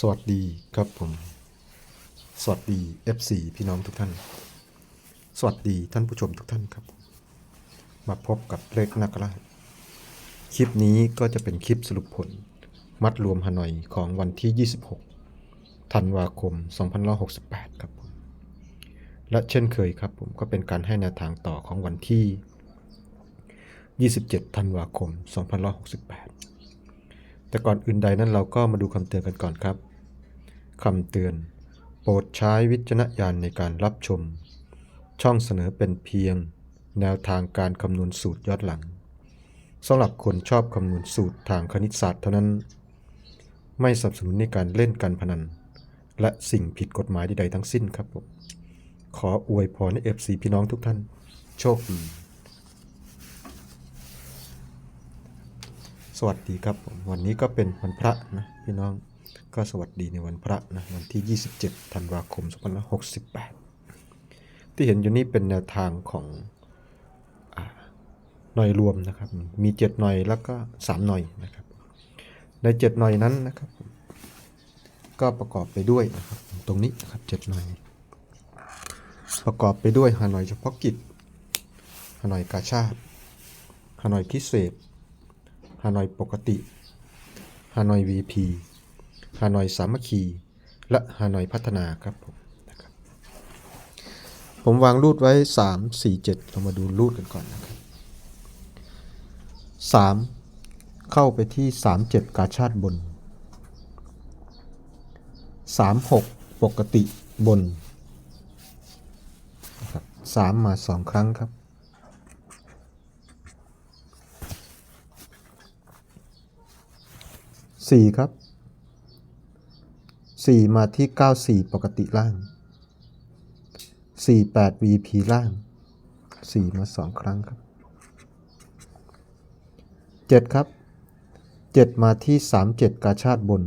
สวัสดีครับผม สวัสดี FC พี่น้องทุกท่าน สวัสดีท่านผู้ชมทุกท่านครับ มาพบกับเลขนักราชคลิปนี้ก็จะเป็นคลิปสรุปผล มัดรวมฮานอยของวันที่ 26 ธันวาคม 2568 ครับผม และเช่นเคยครับผมก็เป็นการให้แนวทางต่อของวันที่ 27 ธันวาคม 2568 แต่ก่อนอื่นใดนั้นเราก็มาดูคำเตือนกันก่อนครับคำเตือน โปรดใช้วิจารณญาณในการรับชม ช่องเสนอเป็นเพียง แนวทางการคำนวณสูตรย้อนหลังสำหรับคนชอบคำนวณสูตรทางคณิตศาสตร์เท่านั้น ไม่สนับสนุนในการเล่นการพนัน และสิ่งผิดกฎหมายใดๆทั้งสิ้นครับผมขออวยพรให้เอฟซีพี่น้องทุกท่าน โชคดี สวัสดีครับผมวันนี้ก็เป็นวันพระนะพี่น้องก็สวัสดีในวันพระนะวันที่ 27ธันวาคม2568 ที่เห็นอยู่นี่เป็นแนวทางของอหน่วยรวมนะครับ มี7หน่วยแล้วก็3หน่วยนะครับ ใน7หน่วยนั้นนะครับ ก็ประกอบไปด้วยนะครับ ตรงนี้นะครับ7หน่วยประกอบไปด้วยฮานอยเฉพาะกิจฮานอยกาชาติฮานอยพิเศษ ฮานอยปกติฮานอย VP ฮานอยสามัคคี และฮานอยพัฒนาครับผมนะครับ ผมวางรูดไว้ 3 4 7 เรามาดูรูดกันก่อนนะครับ 3 เข้าไปที่ 3 7 กาชาติบน 3 6 ปกติบนนะครับ3มา 2 ครั้งครับ สี่ครับสี่มาที่เก้าสี่ปกติล่างสี่แปด VP ล่างสี่มาสองครั้งครับเจ็ดครับเจ็ดมาที่สามเจ็ดกาชาติบน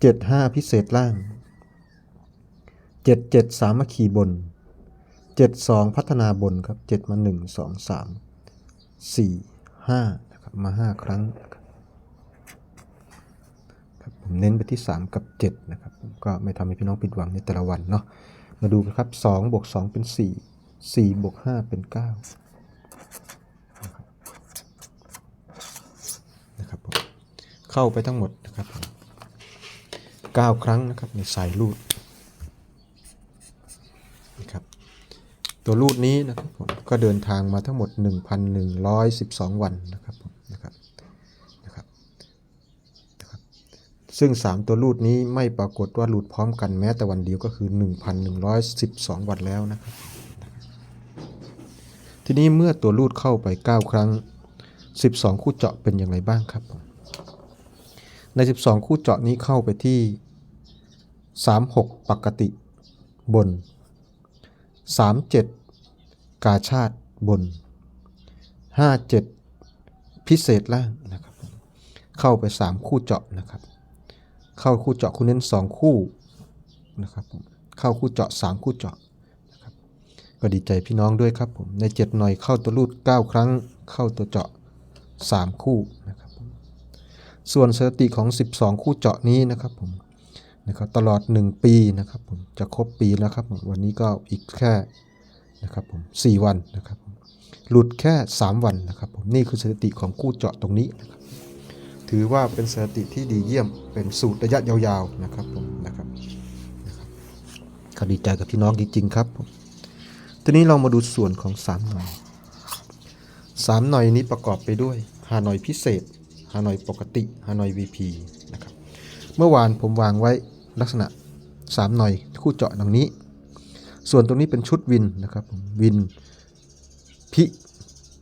เจ็ดห้าพิเศษล่างเจ็ดเจ็ดสามัคคีบนเจ็ดสองพัฒนาบนครับเจ็ดมาหนึ่งสองสา มานะครับมาห้าครั้งครับผมเน้นไปที่ 3 กับ 7 นะครับผมก็ไม่ทำให้พี่น้องผิดหวังในแต่ละวันเนาะมาดูกันครับ2บวก2เป็น 4 4บวก5เป็น9นะครับนะครับผมเข้าไปทั้งหมดนะครับ9ครั้งนะครับในสายรูดนะครับตัวรูดนี้นะครับผมก็เดินทางมาทั้งหมด 1,112 วันนะครับผมนะครับนะครับนะครับ ซึ่ง 3 ตัวรูดนี้ไม่ปรากฏว่ารูดพร้อมกันแม้แต่วันเดียวก็คือ 1,112 วันแล้วนะครับ ทีนี้เมื่อตัวรูดเข้าไป 9 ครั้ง 12 คู่เจาะเป็นอย่างไรบ้างครับ ใน 12 คู่เจาะนี้เข้าไปที่ 36 ปกติบน 37 กาชาติบน 57 พิเศษล่างนะครับ เข้าไป 3 คู่เจาะนะครับ เข้าคู่เจาะคู่เน้น 2 คู่นะครับผมเข้าคู่เจาะ 3 คู่เจาะนะครับก็ดีใจพี่น้องด้วยครับผมใน 7 หน่อยเข้าตัวรูด 9 ครั้ง เข้าตัวเจาะ 3 คู่นะครับผมส่วนสถิติของ 12 คู่เจาะนี้นะครับผมนะครับตลอด 1 ปีนะครับผมจะครบปีแล้วครับผมวันนี้ก็อีกแค่นะครับผม4วันนะครับหลุดแค่ 3 วันนะครับผมนี่คือสถิติของคู่เจาะตรงนี้นะครับ ถือว่าเป็นสถิติที่ดีเยี่ยมเป็นสูตรระยะยาวๆนะครับผมนะครับนะครับก็ดีใจกับพี่น้องจริงๆครับทีนี้เรามาดูส่วนของ3หน่อย3หน่อยนี้ประกอบไปด้วยฮานอยพิเศษฮานอยปกติฮานอย VP นะครับเมื่อวานผมวางไว้ลักษณะ3หน่อยคู่เจาะดังนี้ ส่วนตรงนี้เป็นชุดวินนะครับผมวินพิ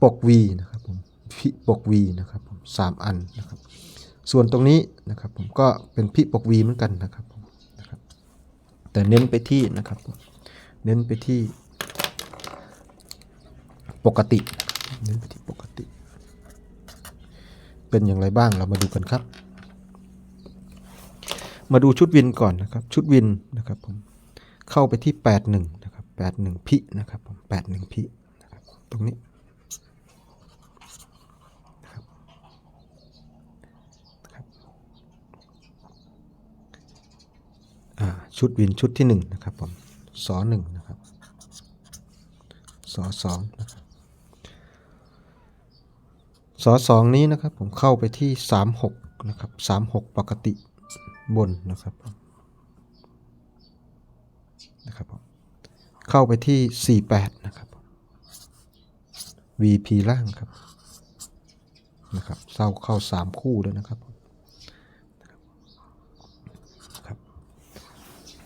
ปกวีนะครับผมพิปกวีนะครับผมสามอันนะครับ ส่วนตรงนี้นะครับผมก็เป็นพิปกวีเหมือนกันนะครับนะครับ แต่เน้นไปที่นะครับ เน้นไปที่ปกติ เน้นไปที่ปกติ เป็นอย่างไรบ้างเรามาดูกันครับ มาดูชุดวินก่อนนะครับ ชุดวินนะครับผมเข้าไปที่ 81 นะครับ 81 พินะครับผม81 พินะครับตรงนี้นะครับนะครับ ชุดวินชุดที่หนึ่งนะครับผมสอหนึ่งนะครับสอสองนะครับสอสองนี้นะครับผมเข้าไปที่สามหกนะครับสามหกปกติบนนะครับนะครับผมเข้าไปที่สี่แปดนะครับ VP ล่างครับนะครับเศร้าเข้าสามคู่เลยนะครับผมนะครับ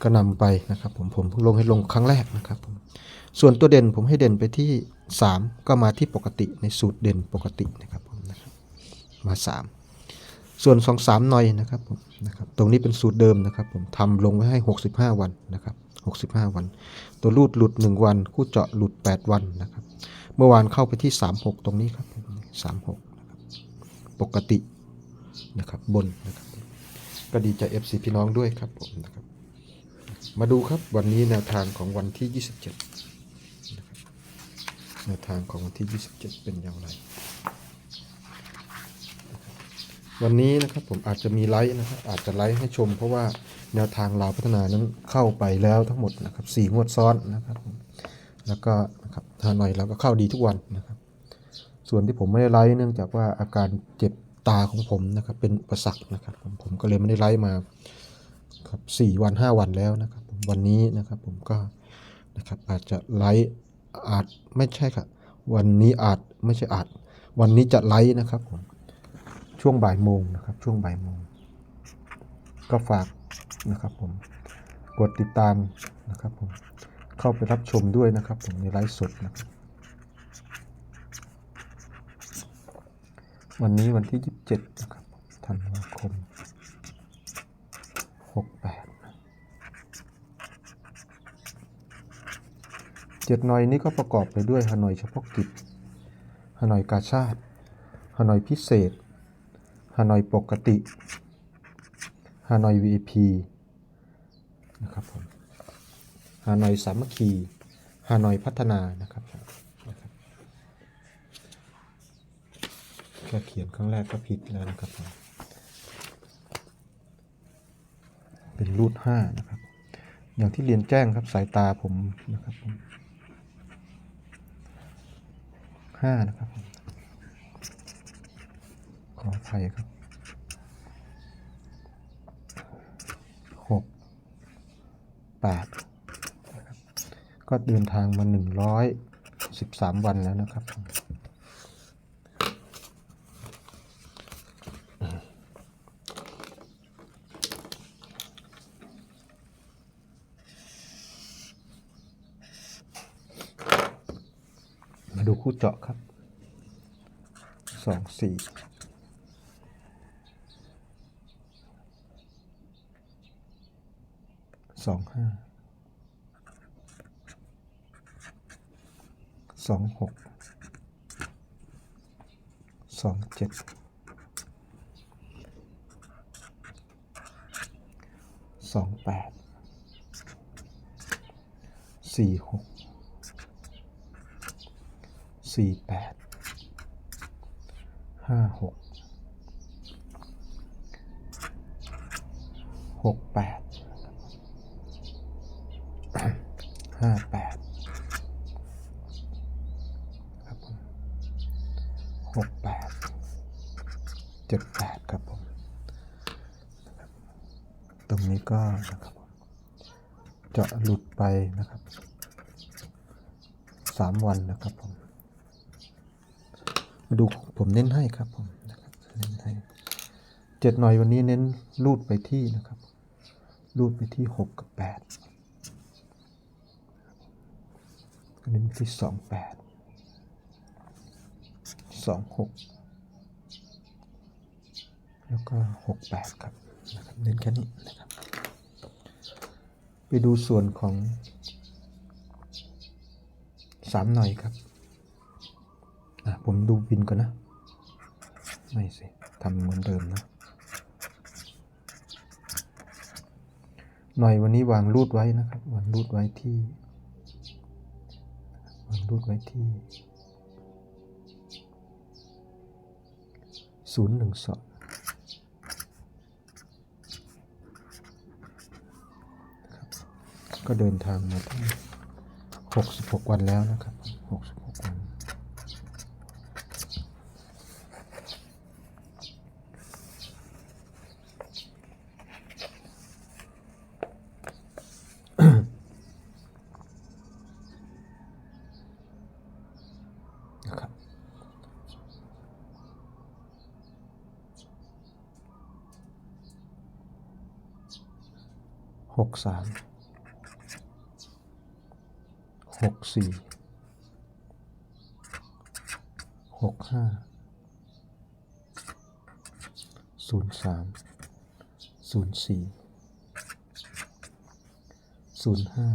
ก็นำไปนะครับผมผมลงให้ลงครั้งแรกนะครับผมส่วนตัวเด่นผมให้เด่นไปที่ 3 ก็มาที่ปกติในสูตรเด่นปกตินะครับผมนะครับมา 3 ส่วน 2 3หน่อยนะครับผมนะครับตรงนี้เป็นสูตรเดิมนะครับผมทำลงไว้ให้ 65 วันนะครับ65 วัน ตัวรูดหลุด 1 วัน คู่เจาะหลุด 8 วันนะครับเมื่อวานเข้าไปที่ 36 ตรงนี้ครับผม36นะครับปกตินะครับบนนะครับก็ดีใจ FC พี่น้องด้วยครับผมนะครับ มาดูครับวันนี้แนวทางของวันที่ 27นะครับแนวทางของวันที่ 27 เป็นอย่างไรนะครับวันนี้นะครับผมอาจจะมีไลฟ์นะครับอาจจะไลฟ์ให้ชม เพราะว่าแนวทางเราวพัฒนานั้นเข้าไปแล้วทั้งหมดนะครับสี่งวดซ้อนนะครับแล้วก็นะครับฮานอยเราก็เข้าดีทุกวันนะครับ ส่วนที่ผมไม่ได้ไลฟ์เนื่องจากว่าอาการเจ็บตาของผมนะครับเป็นอุประสักนะครับผมผมก็เลยไม่ได้ไลฟ์มา ครับสี่วันห้าวันแล้วนะครับวันนี้นะครับผมก็นะครับอาจจะไลฟ์อาจไม่ใช่ครับวันนี้อาจไม่ใช่อาจ วันนี้จะไลฟ์นะครับผมช่วงบ่ายโมงนะครับช่วงบ่ายโมง ก็ฝากนะครับผมกดติดตามนะครับผมเข้าไปรับชมด้วยนะครับผมในไลฟ์สดนะครับวันนี้วันที่ 27นะครับธันวาคม หกแปดเจ็ดหน่อยนี้ก็ประกอบไปด้วยฮานอยเฉพาะกิจฮานอยกาชาติฮานอยพิเศษฮานอยปกติฮานอย VIP นะครับผมฮานอยสามัคคีฮานอยพัฒนานะครับแค่เขียนครั้งแรกก็ผิดแล้วนะครับผม เป็นรูทห้านะครับ อย่างที่เรียนแจ้งครับสายตาผมนะครับผมห้านะครับผมขออภัยครับหกแปดก็เดินทางมาหนึ่งร้อยสิบสามวันแล้วนะครับผม มาดู คู่เจาะครับสองสี่สองห้าสองหกสองเจ็ดสองแปดสี่หก สี่แปดห้าหกหกแปดห้าแปดครับผมหกแปดเจ็ดแปดครับผม ตรงนี้ก็นะครับจะหลุดไปนะครับสามวันนะครับผม มาดูผมเน้นให้ครับผมนะครับเน้นให้เจ็ดหน่อยวันนี้เน้นรูดไปที่นะครับรูดไปที่หกกับแปดเน้นที่สองแปดสองหกแล้วก็หกแปดครับนะครับเน้นแค่นี้นะครับไปดูส่วนของสามหน่อยครับ ผมดูบินก่อนนะ ไม่สิทำเหมือนเดิมนะ หน่อยวันนี้วางรูดไว้นะครับ วางรูดไว้ที่ วางรูดไว้ที่ศูนย์หนึ่งสองครับก็เดินทางมาตั้ง66 วันแล้วนะครับ 66 วัน นะครับ หกสามหกสี่หกห้าศูนย์สามศูนย์สี่ศูนย์ห้า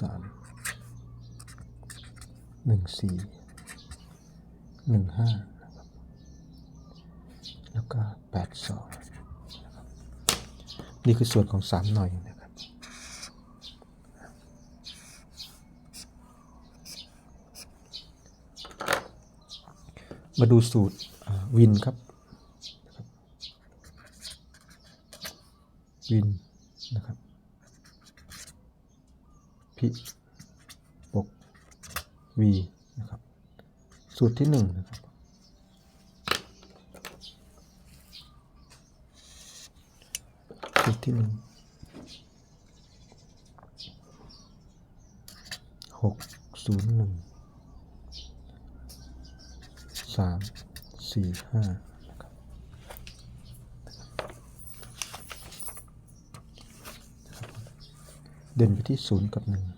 สามหนึ่งสี่หนึ่งห้าแล้วก็แปดสองนี่คือส่วนของสามหน่อยนะครับมาดูสูตรวินครับวินนะครับ พิปกวีนะครับ สูตรที่หนึ่งนะครับ สูตรที่หนึ่งหกศูนย์หนึ่งสามสี่ห้านะครับเด่นไปที่ศูนย์กับห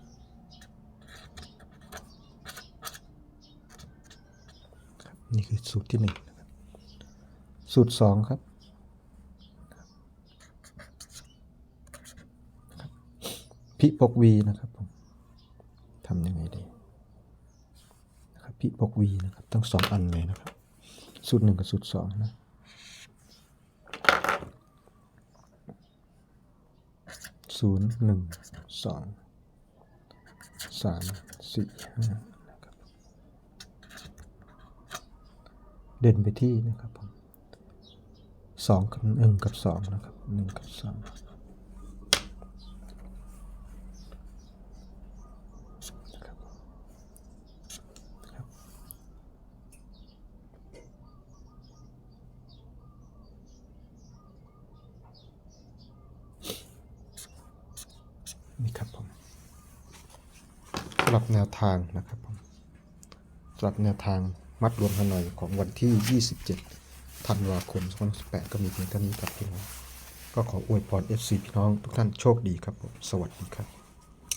นี่คือสูตรที่หนึ่งสูตรสองครับ พิปกวีนะครับผมทำยังไงดีนะครับพิปกวีนะครับทั้งสองอันเลยนะครับ สูตรหนึ่งกับสูตรสองนะศูนย์หนึ่งสองสามสี่ห้านะครับ เด่นไปที่นะครับผมสองกับหนึ่งกับสองนะครับหนึ่งกับสองนะครับนะครับนี่ครับผมสำหรับแนวทางนะครับผมสำหรับแนวทาง มัดรวมฮานอยของวันที่ 27 ธันวาคม 2018 ก็มีเพียงเท่านี้ครับพี่น้อง ก็ขออวยพร FC พี่น้องทุกท่านโชคดีครับผม สวัสดีครับ